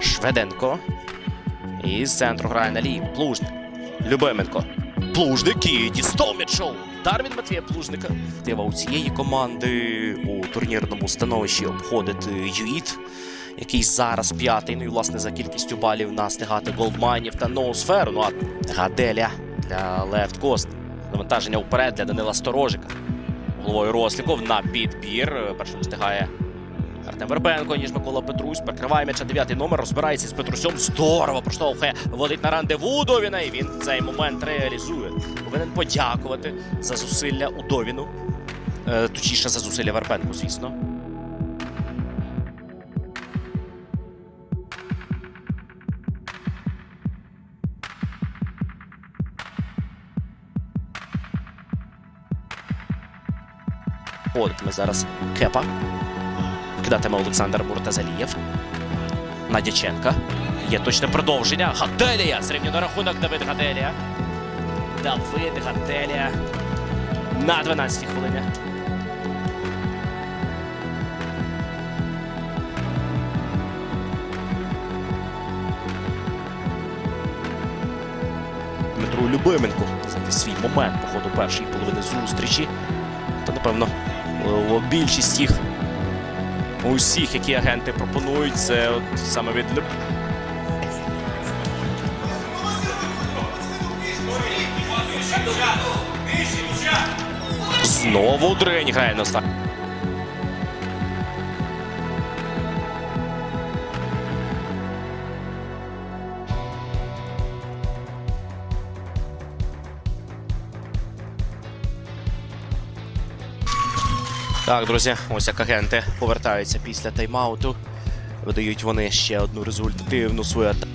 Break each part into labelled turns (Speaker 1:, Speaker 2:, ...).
Speaker 1: Феденко. І з центру грає на лії. Плужник. Любименко. Плужник і дістав. Удар Матвія Плужника. Тива у цієї команди у турнірному становищі обходить Юїт, який зараз п'ятий. Ну і власне за кількістю балів настигати голдмайнів та ноосферу. Ну а Гаделя для Лефт Кост. Навантаження вперед для Данила Сторожика. Головою Росліков на підбір. Першим встигає Артем Вербенко, ніж Микола Петрусь. Прикриває м'яча дев'ятий номер. Розбирається з Петрусем. Здорово проштовхує. Водить на рандеву Удовіна. І він цей момент реалізує. Повинен подякувати за зусилля Удовіну. Е, точніше, за зусилля Вербенку, звісно. Ходитиме зараз Кепа. Кидатиме Олександр Муртазалієв. На Дяченка. Є точне продовження. Гаделія! Зрівняно рахунок Давид Гаделія. Давид Гаделія. На 12-й хвилині. Дмитру Любименку знайти свій момент по ходу першої половини зустрічі. Та, напевно, більшість їх усіх, які агенти пропонують, це от саме від. Знову Дрень грає на старт. Так, друзі, ось як агенти повертаються після тайм-ауту. Видають вони ще одну результативну свою атаку.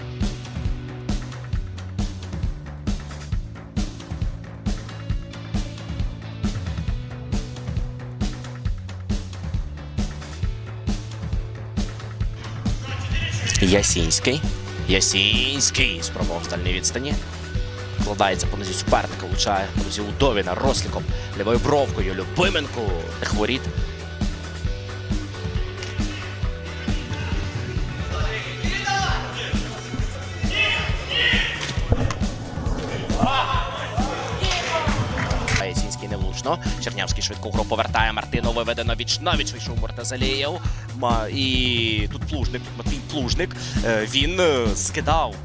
Speaker 1: Ясінський. Ясінський спробував в дальній відстані. Вкладається понизі суперника, влучає друзі Удовіна Росліком, лівою бровкою, Любименку, хворіт. Невлучно. Чернявський швидко гру повертає. Мартино виведено віч навіч вийшов Муртазалієв. І тут плужник, Матвій Плужник. Е, Він е, скидав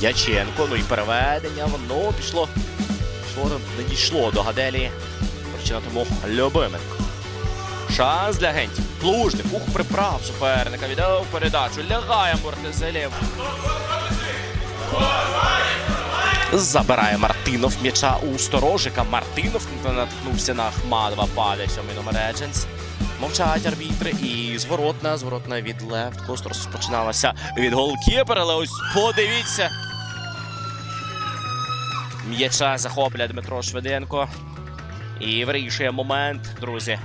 Speaker 1: Дяченко, ну і переведення, воно пішло. Пішло, не дійшло до Гаделі. Причина тому Любименко. Шанс для агентів. Плужник, ух, приправ суперника, віддав передачу. Лягає Мортизелєв. Забирає Мартинов м'яча у сторожика. Мартинов наткнувся на Ахмадова. Падає сьомий номер Едженс. Мовчать арбітри і зворотна, зворотна від Лефт. Кост розпочиналася від голкіпера, але ось подивіться. М'яча захоплює Дмитро Шведенко. І вирішує момент, друзі.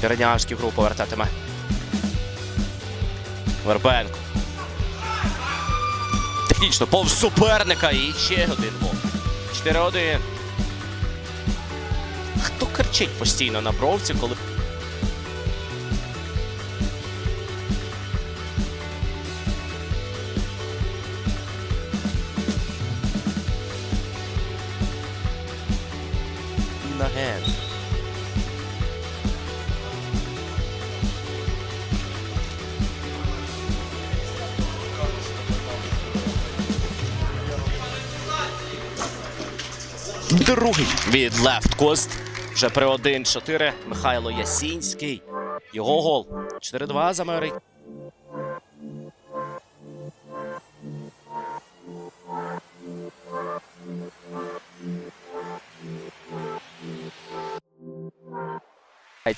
Speaker 1: Чернявський гру повертатиме. Вербенко. Технічно повз суперника і ще один гол. 4-1. Хто кричить постійно на бровці, коли. Наген. Другий від Left Coast. Вже при 1-4 Михайло Ясінський. Його гол. 4-2 за Мери.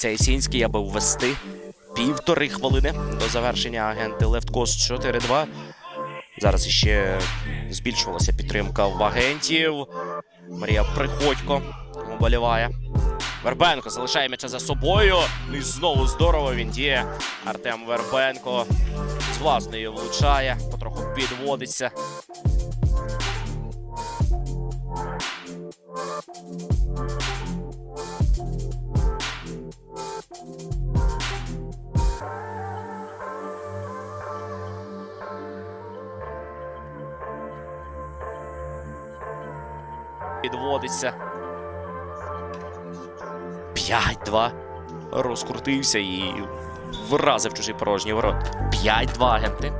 Speaker 1: Ясінський, аби ввести півтори хвилини до завершення агенти Left Coast 4-2. Зараз іще збільшувалася підтримка в агентів. Марія Приходько оболіває. Вербенко залишає м'яча за собою. Ну І знову здорово він діє. Артем Вербенко з власної влучає, потроху підводиться. Підводиться. 5-2. Розкрутився і вразив чужі порожні ворот. 5-2 агенти.